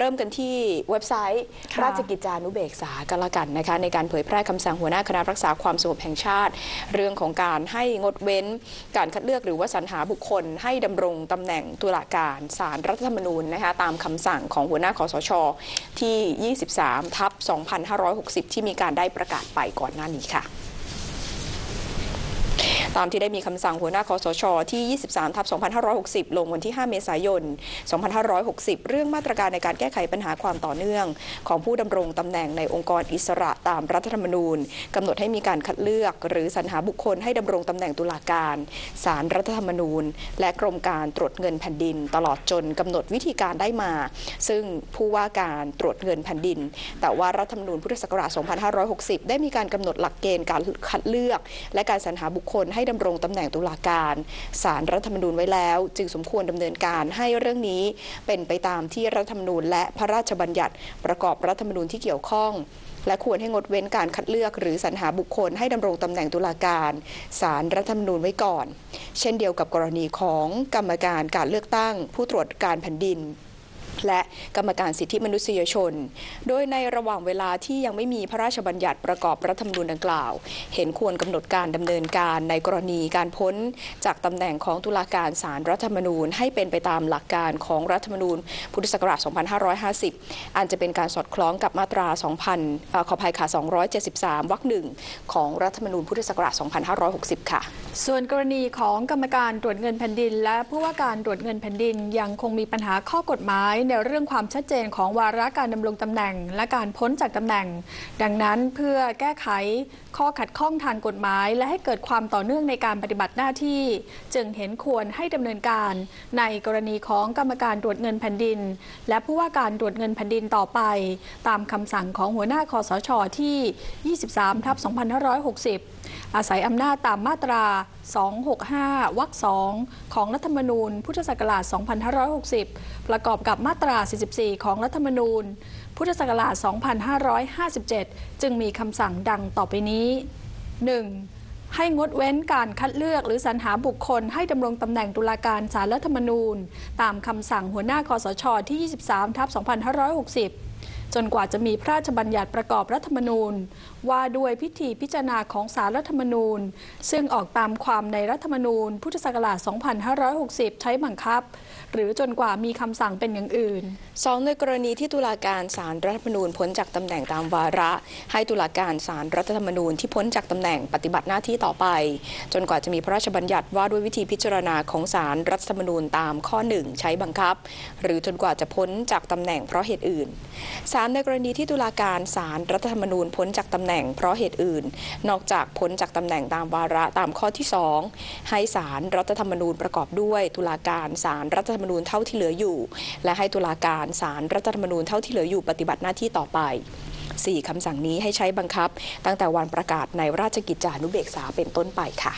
เริ่มกันที่เว็บไซต์ค่ะราชกิจจานุเบกษากันละกันนะคะในการเผยแพร่คำสั่งหัวหน้าคณะรักษาความสงบแห่งชาติ เรื่องของการให้งดเว้น การคัดเลือกหรือว่าสรรหาบุคคล ให้ดำรงตำแหน่งตุลาการศาลรรัฐธรรมนูญนะคะตามคำสั่งของหัวหน้าคอสช ที่ 23 ทับ 2560 ที่มีการได้ประกาศไปก่อนหน้านี้ค่ะ ตามที่ได้มีคำสั่งหัวหน้าคอสช ที่ 23ทับ2560 ลงวันที่ 5 เมษายน 2560 เรื่องมาตรการในการแก้ไขปัญหาความต่อเนื่อง ของผู้ดำรงตำแหน่งในองค์กรอิสระตามรัฐธรรมนูญกำหนดให้มีการคัดเลือก หรือสรรหาบุคคลให้ดำรงตำแหน่งตุลาการศาลรรัฐธรรมนูญ และกรมการตรวจเงินแผ่นดิน ตลอดจนกำหนดวิธีการได้มา ซึ่งผู้ว่าการตรวจเงินแผ่นดิน แต่ว่ารัฐธรรมนูญพุทธศักราช 2560 ได้มีการกำหนดหลักเกณฑ์การคัดเลือก และการสรรหาบุคคลให้ดำรงตำแหน่งตุลาการศารรัฐธรรมนูญไว้แล้ว จึงสมควรดำเนินการให้เรื่องนี้เป็นไปตามที่รัฐธรรมนูญ และพระราชบัญญัติ ประกอบรัฐธรรมนูญที่เกี่ยวข้องและควรให้งดเว้นการคัดเลือกหรือสรรหาบุคคลให้ดำรงตำแหน่งตุลาการศารรัฐธรรมนูญไว้ก่อน เช่นเดียวกับกรณีของกรรมการการเลือกตั้ง ผู้ตรวจการแผ่นดิน และกรรมการสิทธิมนุษยชน โดยในระหว่างเวลาที่ยังไม่มีพระราชบัญญัติประกอบรัฐธรรมนูญดังกล่าว เห็นควรกำหนดการดำเนินการในกรณีการพ้น จากตำแหน่งของตุลาการศาลรรัฐธรรมนูญ ให้เป็นไปตามหลักการของรัฐธรรมนูญ พุทธศักราช 2550 อันจะเป็นการสอดคล้องกับมาตรา 2000อขออภัยค่ะ 273 วรรคหนึ่งของรัฐธรรมนูญพุทธศักราช 2560 ค่ะ ส่วนกรณีของกรรมการตรวจเงินแผ่นดิน และผู้ว่าการตรวจเงินแผ่นดินยังคงมีปัญหาข้อกฎหมายในเรื่องความชัดเจนของวาระการดำรงตำแหน่ง และการพ้นจากตำแหน่ง ดังนั้นเพื่อแก้ไขข้อขัดข้องทางกฎหมาย และให้เกิดความต่อเนื่องในการปฏิบัติหน้าที่ จึงเห็นควรให้ดำเนินการในกรณีของกรรมการตรวจเงินแผ่นดิน และผู้ว่าการตรวจเงินแผ่นดินต่อไป ตามคำสั่งของหัวหน้าคอสชที่ 23ทับ2560อาศัยอำนาจตามมาตรา 265 วรรค 2 ของรัฐธรรมนูญ พุทธศักราช 2560 ประกอบกับมาตรา 44 ของรัฐธรรมนูญ พุทธศักราช 2557 จึงมีคำสั่งดังต่อไปนี้ 1. ให้งดเว้นการคัดเลือกหรือสรรหาบุคคลให้ดำรงตำแหน่งตุลาการศาลรัฐธรรมนูญ ตามคำสั่งหัวหน้าคอสชที่ 23ทับ2560 จนกว่าจะมีพระราชบัญญัติประกอบรัฐธรรมนูญ ว่าด้วยพิธีพิจารณาของสารรัฐธรรมนูญ ซึ่งออกตามความในรัฐธรรมนูญ พุทธศักราช 2560 ใช้บังคับ หรือจนกว่ามีคำสั่งเป็นอย่างอื่นสองในกรณีที่ตุลาการศาลรัฐธรรมนูญพ้นจากตำแหน่งตามวาระ ให้ตุลาการศาลรัฐธรรมนูญที่พ้นจากตำแหน่งปฏิบัติหน้าที่ต่อไป จนกว่าจะมีพระราชบัญญัติว่าด้วยวิธีพิจารณาของศาลรัฐธรรมนูญตามข้อหนึ่งใช้บังคับ หรือจนกว่าจะพ้นจากตำแหน่งเพราะเหตุอื่นสามในกรณีที่ตุลาการศาลรัฐธรรมนูญพ้นจากตำแหน่งเพราะเหตุอื่น นอกจากพ้นจากตำแหน่งตามวาระตามข้อที่สองให้ศาลรัฐธรรมนูญประกอบด้วยตุลาการศาลรัฐธรรมนูญเท่าที่เหลืออยู่ และให้ตุลาการศาลรัฐธรรมนูญเท่าที่เหลืออยู่ปฏิบัติหน้าที่ต่อไป 4. คำสั่งนี้ให้ใช้บังคับ ตั้งแต่วันประกาศในราชกิจจานุเบกษาเป็นต้นไปค่ะ